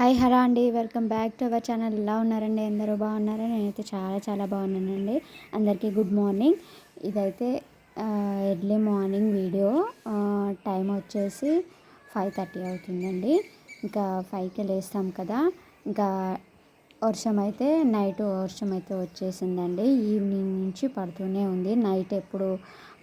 Hi hello అండి welcome back to our channel. ఎలా ఉన్నారండి? అందరూ బాగున్నారా? నేనైతే చాలా చాలా బాగున్నానండి. అందరికీ గుడ్ మార్నింగ్. ఇదైతే ఎర్లీ మార్నింగ్ వీడియో. టైం వచ్చేసి ఫైవ్ థర్టీ అవుతుందండి. ఇంకా ఫైవ్కి లేస్తాం కదా. ఇంకా వర్షం అయితే నైట్ వర్షం అయితే వచ్చేసిందండి. ఈవినింగ్ నుంచి పడుతూనే ఉంది. నైట్ ఎప్పుడు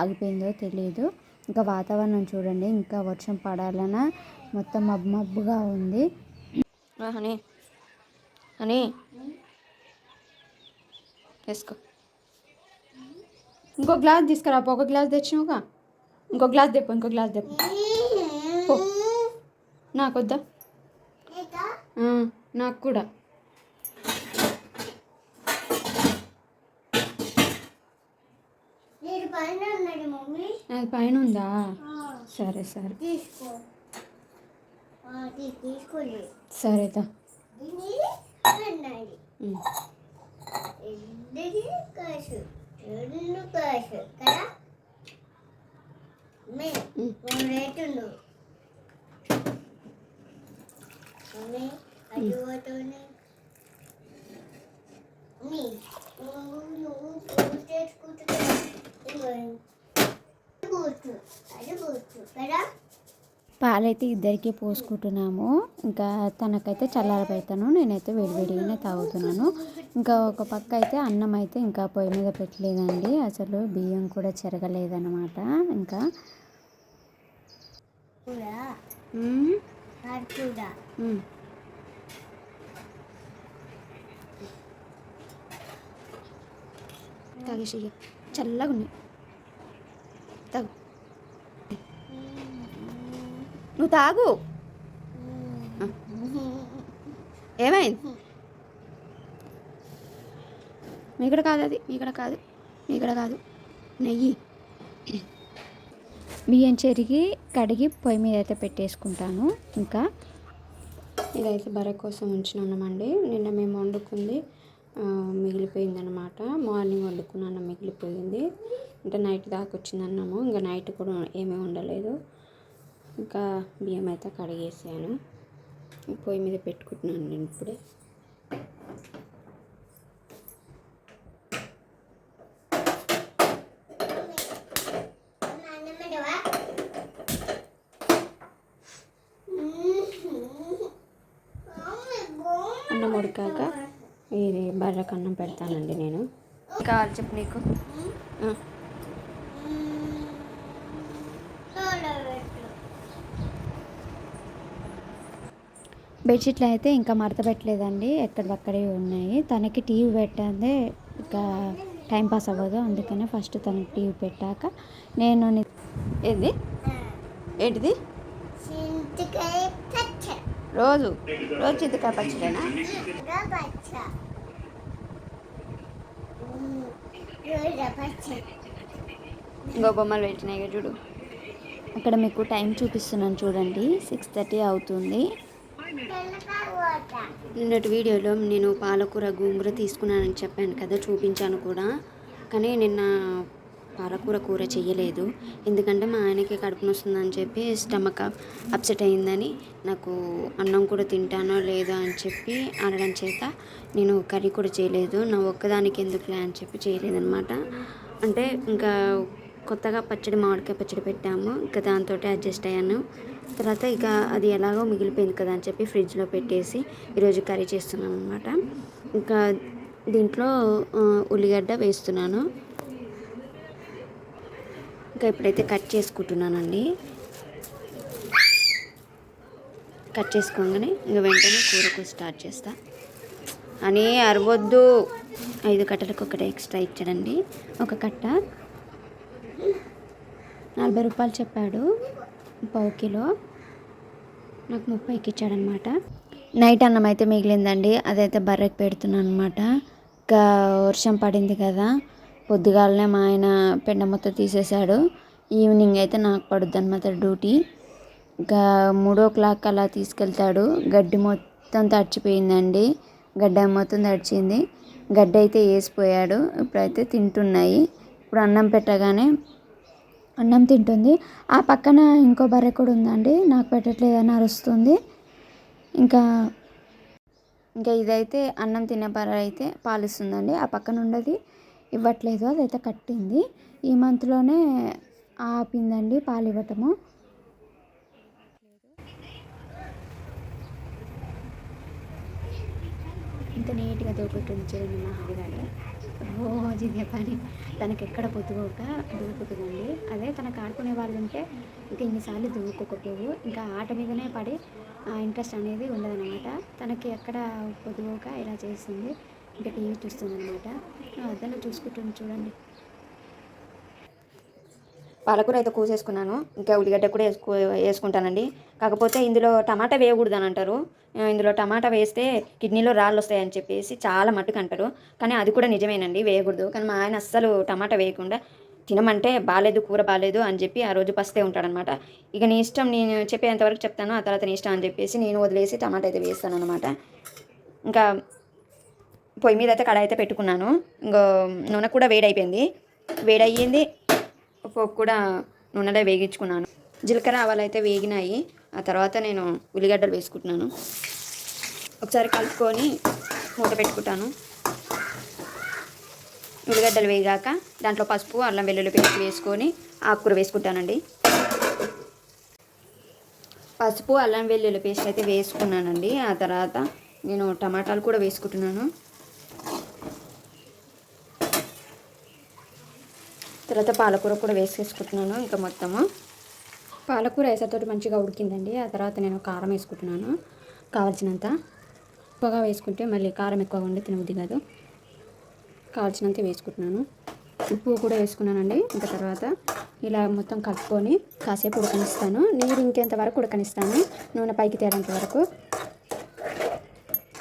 ఆగిపోయిందో తెలియదు ఇంకా వాతావరణం చూడండి. ఇంకా వర్షం పడాలన్నా మొత్తం మబ్బు మబ్బుగా ఉంది. హనీ. హనీ. వేసుకో. ఇంకో గ్లాస్ తీసుకురా పో. ఒక గ్లాస్ తెచ్చినావుగా. ఇంకో గ్లాస్ తెప్పు ఇంకో గ్లాస్ తెప్పు. నాకొద్దా? నాకు కూడా అది పైన ఉందా? సరే సరే. సరేదా ఇది అన్నది ఉమ్. ఇద్దరి కాసు రెండు కాసు కదా మే ఉమ్. రేటుండు మమ్మీ అది పోతుంది మమ్మీ నువ్వు నువ్వు పూజ చేసుకుంటున్నా కూర్చు అది కూర్చు కదా పాలైతే ఇద్దరికి పోసుకుంటున్నాము. ఇంకా తనకైతే చల్లార పెడతాను. నేనైతే వేడివేడిగానే తాగుతున్నాను. ఇంకా ఒక పక్క అయితే అన్నం అయితే ఇంకా పొయ్యి మీద పెట్టలేదండి. అసలు బియ్యం కూడా చెరగలేదన్నమాట. ఇంకా. చల్లగా ఉన్నాయి తాగు నువ్వు తాగు. ఏమైంది? మీకడ కాదు అది మీకడ కాదు మీకడ కాదు. నెయ్యి. బియ్యం చెరిగి కడిగి పొయ్యి మీద అయితే పెట్టేసుకుంటాను. ఇంకా ఇదైతే బర్రె కోసం ఉంచినామండి నిన్న మేము వండుకుంది మిగిలిపోయిందనమాట మార్నింగ్ వండుకున్న మిగిలిపోయింది. అంటే నైట్ దాకా వచ్చింది అన్నము. ఇంకా నైట్ కూడా ఏమీ ఉండలేదు ఇంకా బియ్యం అయితే కడిగేసాను. పొయ్యి మీద పెట్టుకుంటున్నాను నేను ఇప్పుడే. అన్నం ఉడికాక ఇది బర్రెకు అన్నం పెడతానండి నేను. కావాలి చెప్పు నీకు ఆ, బెడ్షీట్లు అయితే ఇంకా మడత పెట్టలేదండి ఎక్కడివక్కడే ఉన్నాయి. తనకి టీవీ పెట్టందే ఇంకా టైం పాస్ అవ్వదు. అందుకనే ఫస్ట్ తనకి టీవీ పెట్టాక నేను ఏది ఏంది? ఏంటిది? రోజు? రోజు చింతకాయ పచ్చడేనా? ఇంకో బొమ్మలు పెట్టినాయి చూడు. అక్కడ మీకు టైం చూపిస్తున్నాను చూడండి. సిక్స్ థర్టీ అవుతుంది. నిన్నటి వీడియోలో నేను పాలకూర గోంగూర తీసుకున్నానని చెప్పాను కదా చూపించాను కూడా. కానీ నిన్న పాలకూర కూర చేయలేదు ఎందుకంటే మా ఆయనకి కడుపు నొస్తుందని చెప్పి స్టమక్ అప్సెట్ అయిందని నాకు అన్నం కూడా తింటానో లేదో అని చెప్పి అనడం చేత నేను కర్రీ కూడా చేయలేదు. నా ఒక్కదానికి ఎందుకులే అని చెప్పి చేయలేదనమాట అంటే ఇంకా కొత్తగా పచ్చడి మామిడికాయ పచ్చడి పెట్టాము. ఇంకా దాంతో అడ్జస్ట్ అయ్యాను. తర్వాత ఇక అది ఎలాగో మిగిలిపోయింది కదా అని చెప్పి ఫ్రిడ్జ్లో పెట్టేసి ఈరోజు కర్రీ చేస్తున్నాను అనమాట ఇంకా దీంట్లో ఉల్లిగడ్డ వేస్తున్నాను. ఇంకా ఇప్పుడైతే కట్ చేసుకుంటున్నానండి. కట్ చేసుకోగానే ఇంకా వెంటనే కూరకు స్టార్ట్ చేస్తా. అని అరవద్దు. ఐదు కట్టలకు ఒకటి ఎక్స్ట్రా ఇచ్చాడండి. ఒక కట్ట. నలభై రూపాయలు చెప్పాడు. పావు కిలో నాకు ముప్పైకి ఇచ్చాడనమాట నైట్ అన్నం అయితే మిగిలిందండి. అదైతే బర్రెకి పెడుతున్నాను అనమాట ఇంకా వర్షం పడింది కదా. పొద్దుగాలనే మా ఆయన పెండ మొత్తం తీసేశాడు. ఈవినింగ్ అయితే నాకు పడుద్ది అనమాట డ్యూటీ. ఇంకా మూడో క్లాక్ అలా తీసుకెళ్తాడు. గడ్డి మొత్తం తడిచిపోయిందండి. గడ్డ మొత్తం తడిచింది. గడ్డ అయితే వేసిపోయాడు. ఇప్పుడైతే తింటున్నాయి. ఇప్పుడు అన్నం పెట్టగానే అన్నం తింటుంది. ఆ పక్కన ఇంకో బర్రె కూడా ఉందండి. నాకు పెట్టట్లేదని అరుస్తుంది. ఇంకా ఇంకా ఇదైతే అన్నం తినే బర్రె అయితే పాలిస్తుందండి. ఆ పక్కన ఉండేది ఇవ్వట్లేదు. అదైతే కట్టింది. ఈ మంత్లోనే ఆపిందండి పాలు ఇవ్వటము. ఇంత నీట్గా దూకుతుంది చూడండి మా హరిగాడు రోజు ఇదే పని. తనకి ఎక్కడ పొద్దుకోక దూకుతుందండి అదే తనకు ఆడుకునే వాళ్ళు ఉంటే ఇంకా ఇన్నిసార్లు దూకోకపోవు. ఇంకా ఆట మీదనే పడి ఆ ఇంట్రెస్ట్ అనేది ఉండదన్నమాట. తనకి ఎక్కడ పొద్దుకోక ఇలా చేస్తుంది. ఇంకా టీవీ చూస్తుంది అనమాట అద్దలో చూసుకుంటుంది చూడండి. పాలకూర అయితే కూసేసుకున్నాను. ఇంకా ఉల్లిగడ్డ కూడా వేసుకో వేసుకుంటానండి. కాకపోతే ఇందులో టమాటా వేయకూడదు అని అంటారు ఇందులో టమాటా వేస్తే కిడ్నీలో రాళ్ళు వస్తాయని చెప్పేసి చాలా మట్టుకు అంటారు. కానీ అది కూడా నిజమేనండి వేయకూడదు. కానీ మా ఆయన అస్సలు టమాటా వేయకుండా తినమంటే బాగాలేదు కూర బాగాలేదు అని చెప్పి ఆ రోజు పస్తే ఉంటాడనమాట. ఇక నీ ఇష్టం నేను చెప్పేంతవరకు చెప్తాను ఆ తర్వాత నీ ఇష్టం అని చెప్పేసి నేను వదిలేసి టమాటా అయితే వేస్తాను అనమాట ఇంకా పొయ్యి మీద అయితే కడాయి అయితే పెట్టుకున్నాను. ఇంకో నూనె కూడా వేడైపోయింది. వేడయ్యింది. పోపు కూడా నూనెలో వేగించుకున్నాను. జీలకర్ర ఆవాలు అయితే వేగినాయి. ఆ తర్వాత నేను ఉల్లిగడ్డలు వేసుకుంటున్నాను. ఒకసారి కలుపుకొని మూత పెట్టుకుంటాను. ఉల్లిగడ్డలు వేగాక దాంట్లో పసుపు అల్లం వెల్లుల్లి పేస్ట్ వేసుకొని ఆకుకూర వేసుకుంటానండి. పసుపు అల్లం వెల్లుల్లి పేస్ట్ అయితే వేసుకున్నానండి. ఆ తర్వాత నేను టమాటాలు కూడా వేసుకుంటున్నాను. తర్వాత పాలకూర కూడా వేసేసుకుంటున్నాను ఇంకా మొత్తము. పాలకూర వేసేతోటి మంచిగా ఉడికిందండి. ఆ తర్వాత నేను కారం వేసుకుంటున్నాను. కావాల్సినంత ఎక్కువగా వేసుకుంటే మళ్ళీ కారం ఎక్కువగా ఉండి తినబుద్ది కాదు. కావాల్సినంత వేసుకుంటున్నాను. ఉప్పు కూడా వేసుకున్నానండి. ఇంకా తర్వాత ఇలా మొత్తం కలుపుకొని కాసేపు ఉడకనిస్తాను. నీరు ఇంకెంతవరకు ఉడకనిస్తాను. నూనె పైకి తేలేంత వరకు.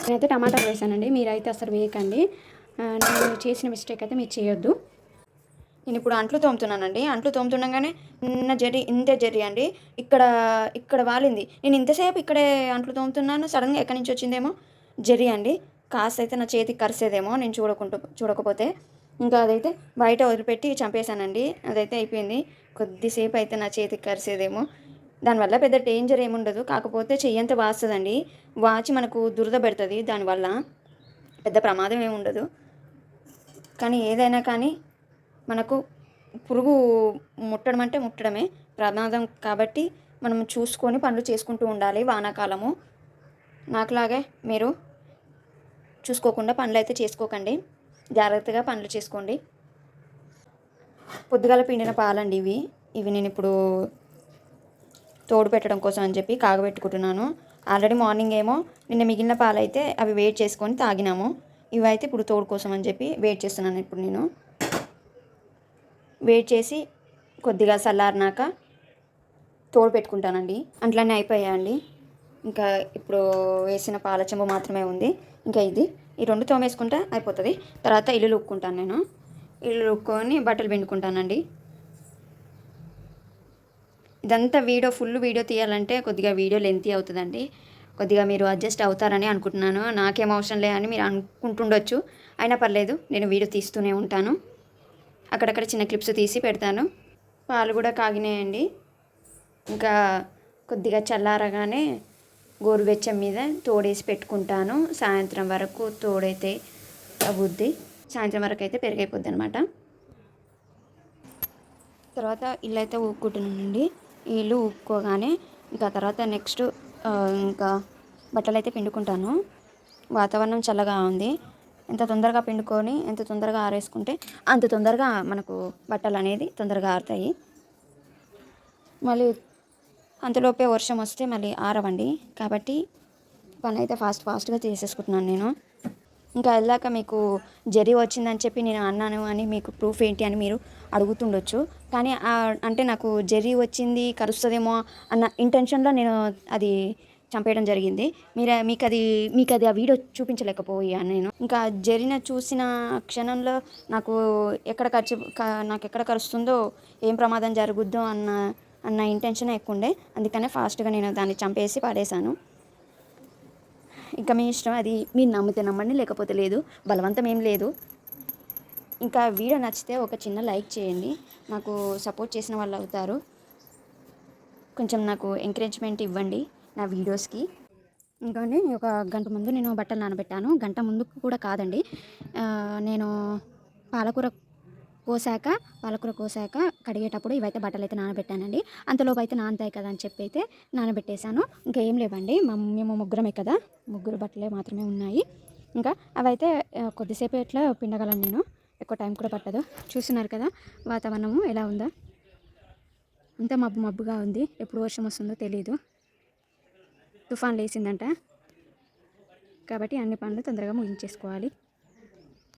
నేనైతే టమాటాలు వేసానండి. మీరైతే అసలు వేయకండి. నేను చేసిన మిస్టేక్ అయితే మీరు చేయొద్దు. నేను ఇప్పుడు అంట్లు తోముతున్నానండి. అంట్లు తోముతుండగానే నిన్న జరి ఇంతే జరి అండి. ఇక్కడ ఇక్కడ వాలింది. నేను ఇంతసేపు ఇక్కడే అంట్లు తోముతున్నాను. సడన్గా ఎక్కడి నుంచి వచ్చిందేమో జరి అండి. కాస్త అయితే నా చేతికి కరిసేదేమో నేను చూడకుంటూ చూడకపోతే. ఇంకా అదైతే బయట వదిలిపెట్టి చంపేశానండి. అదైతే అయిపోయింది. కొద్దిసేపు అయితే నా చేతికి కరిసేదేమో. దానివల్ల పెద్ద డేంజర్ ఏముండదు. కాకపోతే చెయ్యంత వాస్తుందండి. వాచి మనకు దురద పెడుతుంది. దానివల్ల పెద్ద ప్రమాదం ఏమి ఉండదు కానీ ఏదైనా కానీ మనకు పురుగు ముట్టడం అంటే ముట్టడమే ప్రమాదం కాబట్టి మనం చూసుకొని పనులు చేసుకుంటూ ఉండాలి వానాకాలము. నాకులాగే మీరు చూసుకోకుండా పనులు అయితే చేసుకోకండి. జాగ్రత్తగా పనులు చేసుకోండి. పొద్దుగాల పిండిన పాలండి ఇవి. ఇవి నేను ఇప్పుడు తోడు పెట్టడం కోసం అని చెప్పి కాగబెట్టుకుంటున్నాను. ఆల్రెడీ మార్నింగ్ ఏమో నిన్న మిగిలిన పాలు అయితే అవి వెయిట్ చేసుకొని తాగినాము. ఇవి అయితే ఇప్పుడు తోడు కోసం అని చెప్పి వెయిట్ చేస్తున్నాను ఇప్పుడు నేను. వెయిట్ చేసి కొద్దిగా చల్లారినాక తోడు పెట్టుకుంటానండి. అంట్లనే అయిపోయాయండి ఇంకా ఇప్పుడు వేసిన పాల చెంబు మాత్రమే ఉంది. ఇంకా ఇది. ఈ రెండు తోమేసుకుంటే అయిపోతుంది. తర్వాత ఇల్లు ఉక్కుంటాను నేను. ఇల్లు లుక్కొని బట్టలు పిండుకుంటానండి. ఇదంతా వీడియో ఫుల్ వీడియో తీయాలంటే కొద్దిగా వీడియో లెంతీ అవుతుందండి. కొద్దిగా మీరు అడ్జస్ట్ అవుతారని అనుకుంటున్నాను. నాకేం అవసరం లేదని మీరు అనుకుంటుండొచ్చు. అయినా పర్లేదు నేను వీడియో తీస్తూనే ఉంటాను. అక్కడక్కడ చిన్న క్లిప్స్ తీసి పెడతాను. పాలు కూడా కాగినాయండి. ఇంకా కొద్దిగా చల్లారగానే గోరువెచ్చం మీద తోడేసి పెట్టుకుంటాను. సాయంత్రం వరకు తోడైతే అవుద్ది. సాయంత్రం వరకు అయితే పెరిగైపోద్ది అనమాట తర్వాత ఇల్లు అయితే ఊక్కుంటున్నానండి ఇల్లు ఊక్కోగానే ఇంకా తర్వాత నెక్స్ట్ ఇంకా బట్టలు అయితే పిండుకుంటాను. వాతావరణం చల్లగా ఉంది. ఎంత తొందరగా పిండుకొని ఎంత తొందరగా ఆరేసుకుంటే అంత తొందరగా మనకు బట్టలు అనేది తొందరగా ఆరుతాయి. మళ్ళీ అంతలోపే వర్షం వస్తే మళ్ళీ ఆరవండి. కాబట్టి పని అయితే ఫాస్ట్ ఫాస్ట్గా చేసేసుకుంటున్నాను నేను. ఇంకా వెళ్ళాక మీకు జరి వచ్చిందని చెప్పి నేను అన్నాను అని మీకు ప్రూఫ్ ఏంటి అని మీరు అడుగుతుండొచ్చు. కానీ అంటే నాకు జరి వచ్చింది కరుస్తుందేమో అన్న ఇంటెన్షన్లో నేను అది చంపేయడం జరిగింది. మీరు మీకు అది మీకు అది ఆ వీడియో చూపించలేకపోయాను నేను. ఇంకా జరిగిన చూసిన క్షణంలో నాకు ఎక్కడ ఖర్చు నాకు ఎక్కడ కరుస్తుందో ఏం ప్రమాదం జరుగుద్దో అన్న అన్న ఇంటెన్షన్ ఎక్కువ ఉండే. అందుకనే ఫాస్ట్గా నేను దాన్ని చంపేసి పాడేశాను. ఇంకా మీ ఇష్టం అది మీరు నమ్మితే నమ్మండి లేకపోతే లేదు. బలవంతం ఏం లేదు. ఇంకా వీడియో నచ్చితే ఒక చిన్న లైక్ చేయండి. నాకు సపోర్ట్ చేసిన వాళ్ళు అవుతారు. కొంచెం నాకు ఎంకరేజ్మెంట్ ఇవ్వండి. నా వీడియోస్కి. ఇంకోండి ఒక గంట ముందు నేను బట్టలు నానబెట్టాను. గంట ముందుకు కూడా కాదండి. నేను పాలకూర కోసాక పాలకూర కోసాక కడిగేటప్పుడు ఇవైతే బట్టలు అయితే నానబెట్టానండి. అంతలోపు అయితే నానతాయి కదా అని చెప్పి అయితే నానబెట్టేశాను. ఇంకా ఏం లేవండి. మేము ముగ్గురమే కదా. ముగ్గురు బట్టలే మాత్రమే ఉన్నాయి. ఇంకా అవైతే కొద్దిసేపు ఎట్లా పిండగలను నేను. ఎక్కువ టైం కూడా పట్టదు. చూస్తున్నారు కదా వాతావరణము ఎలా ఉందో. అంతా మబ్బు మబ్బుగా ఉంది. ఎప్పుడు వర్షం వస్తుందో తెలియదు తుఫాన్ లేచిందంట కాబట్టి అన్ని పనులు తొందరగా ముగించేసుకోవాలి.